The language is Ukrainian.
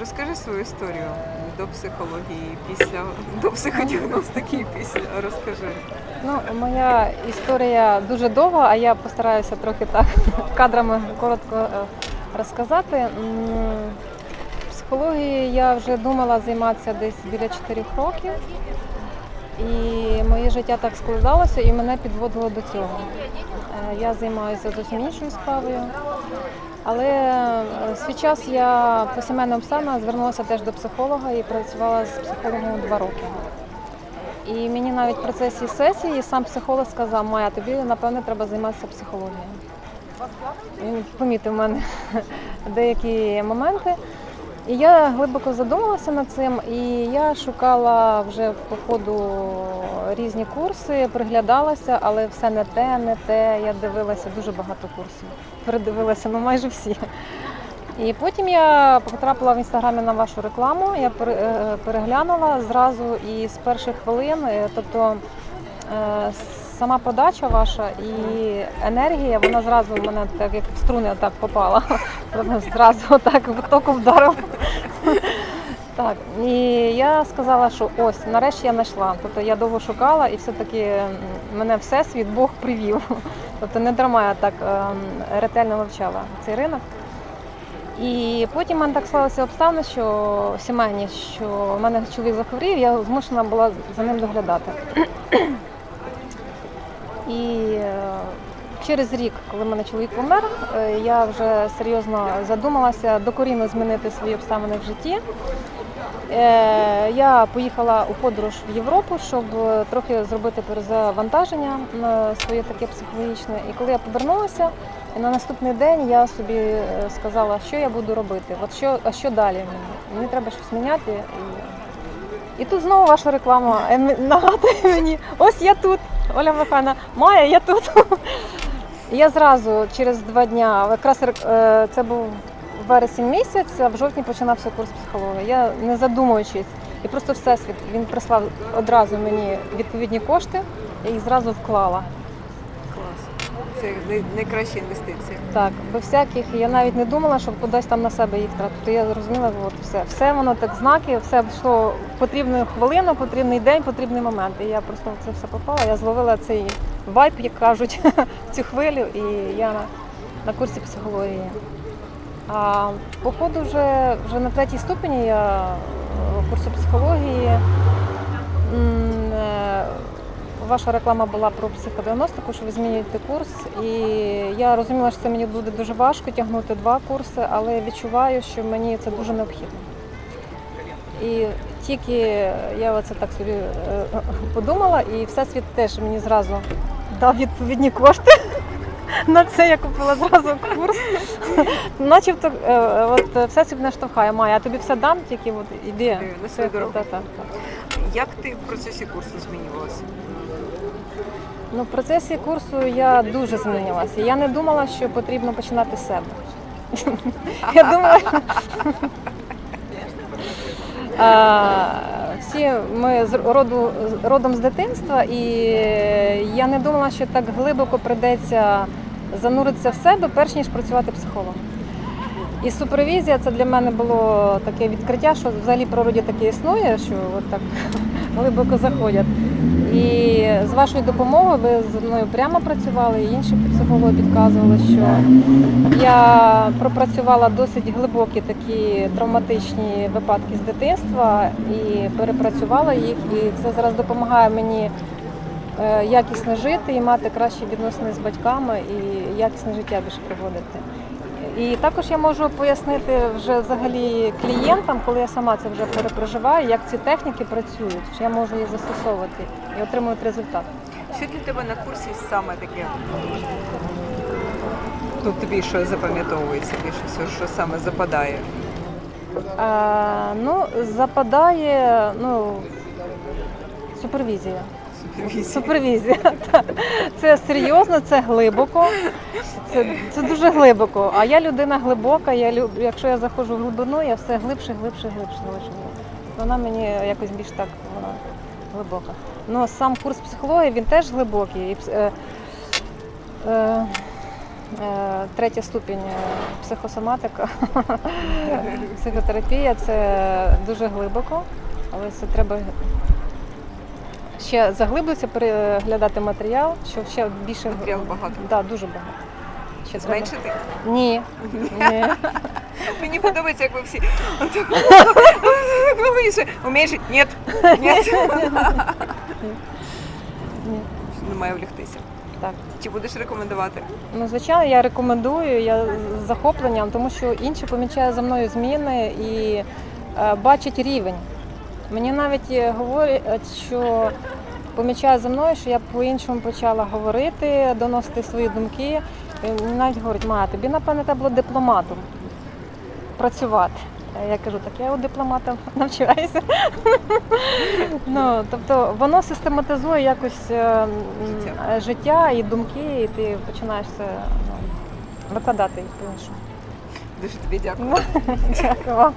Розкажи свою історію до психології, після до психодіагностики і після. Розкажи. Ну, моя історія дуже довга, а я постараюся трохи так кадрами коротко е, розказати. Психологією я вже думала займатися десь біля 4 років. І моє життя так складалося і мене підводило до цього. Е, Я займаюся зовсім іншою справою. Але е, свій час я по сімейним обставинам звернулася теж до психолога і працювала з психологом два роки. І мені навіть в процесі сесії сам психолог сказав, Майя, тобі напевне треба займатися психологією. Він помітив в мене деякі моменти. І я глибоко задумалася над цим, і я шукала вже по ходу різні курси, приглядалася, але все не те, не те. Я дивилася дуже багато курсів. Передивилася ну майже всі. І потім я потрапила в інстаграмі на вашу рекламу. Я е, переглянула зразу і з перших хвилин, е, тобто е, сама подача ваша і енергія, вона зразу в мене так як в струни так попала. Вона зразу так в току вдарила. Так, і я сказала, що ось нарешті я знайшла. Тобто я довго шукала і все-таки мене всесвіт Бог привів. Тобто не дарма я так ем, ретельно вивчала цей ринок. І потім в мене так склалися обставини, що сімейні, що в мене чоловік захворів, я змушена була за ним доглядати. І через рік, коли мене чоловік помер, е, я вже серйозно задумалася докорінно змінити свої обставини в житті. Е, Я поїхала у подорож в Європу, щоб трохи зробити перезавантаження е, своє таке психологічне. І коли я повернулася, на наступний день я собі сказала, що я буду робити, от що, а що далі мені. Треба щось міняти. І, і тут знову ваша реклама нагадує мені, ось я тут, Оля Михайловна, Майя, я тут. Я зразу через два дня, якраз е, це був вересень місяць, а в жовтні починався курс психології. Я не задумуючись, і просто всесвіт він прислав одразу мені відповідні кошти і їх зразу вклала. Клас. Це най- найкраща інвестиція. Так, без всяких, я навіть не думала, щоб кудись там на себе їх тратити. Я зрозуміла, от все. Все воно так знаки, все йшло в потрібну хвилину, потрібний день, потрібний момент. І я просто в це все попала. Я зловила цей вайб, як кажуть, цю хвилю, і я на, на курсі психології. А по ходу вже, вже на третій ступені я е, курсу психології. Ваша реклама була про психодіагностику, що ви змінюєте курс. І я розуміла, що це мені буде дуже важко тягнути два курси, але відчуваю, що мені це дуже необхідно. І тільки я оце так собі е, подумала, і всесвіт теж мені зразу дав відповідні кошти. На це я купила зразу курс. Начебто, е, от е, всесвіт не штовхає, Майя, а тобі все дам, тільки от іди. На свою дорогу. Як ти в процесі курсу змінювалася? Ну, в процесі курсу я дуже змінилася. Я не думала, що потрібно починати з себе. Я думала, всі ми з роду родом з дитинства, і я не думала, що так глибоко прийдеться зануритися в себе, перш ніж працювати психологом. І супервізія це для мене було таке відкриття, що взагалі природі таке існує, що от так глибоко заходять. І з вашою допомогою ви зі мною прямо працювали, і інші психологи підказували, що я пропрацювала досить глибокі такі травматичні випадки з дитинства і перепрацювала їх. І це зараз допомагає мені е, якісно жити і мати кращі відносини з батьками і якісне життя більше проводити. І також я можу пояснити вже взагалі клієнтам, коли я сама це вже перепроживаю, як ці техніки працюють, що я можу їх застосовувати і отримувати результат. Що для тебе на курсі саме таке? Ну, тобі що запам'ятовується більше всього, що саме западає? А, ну, западає ну, супервізія. Супервізія. Супервізія. так. Це серйозно, це глибоко. Це, це дуже глибоко. А я людина глибока. Я люб, якщо я заходжу в глибину, я все глибше, глибше, глибше глибше. Вона мені якось більш так вона глибока. Ну, сам курс психології він теж глибокий. І, е, е, Е, Третя ступінь е, психосоматика, психотерапія це дуже глибоко, але це треба ще заглиблитися, переглядати матеріал, щоб ще більше Матеріал багато. Да, дуже багато. Ще треба- Зменшити? Ні. Ні. Мені подобається, як ви всі. Умієш? Ні. Ні. Ні. Немає влягтися. Так. Чи будеш рекомендувати? Ну, звичайно, я рекомендую, я з захопленням, тому що інші помічають за мною зміни і е, бачать рівень. Мені навіть е, говорять, що помічають за мною, що я по-іншому почала говорити, доносити свої думки. І мені навіть говорять, ма, тобі, напевне, треба було дипломатом працювати. Е, Я кажу, так я у дипломата навчаюся. ну, тобто воно систематизує якось е, Життя. е, життя і думки, і ти починаєш це ну, викладати їх по-іншому. Дуже тобі дякую. Дякую вам.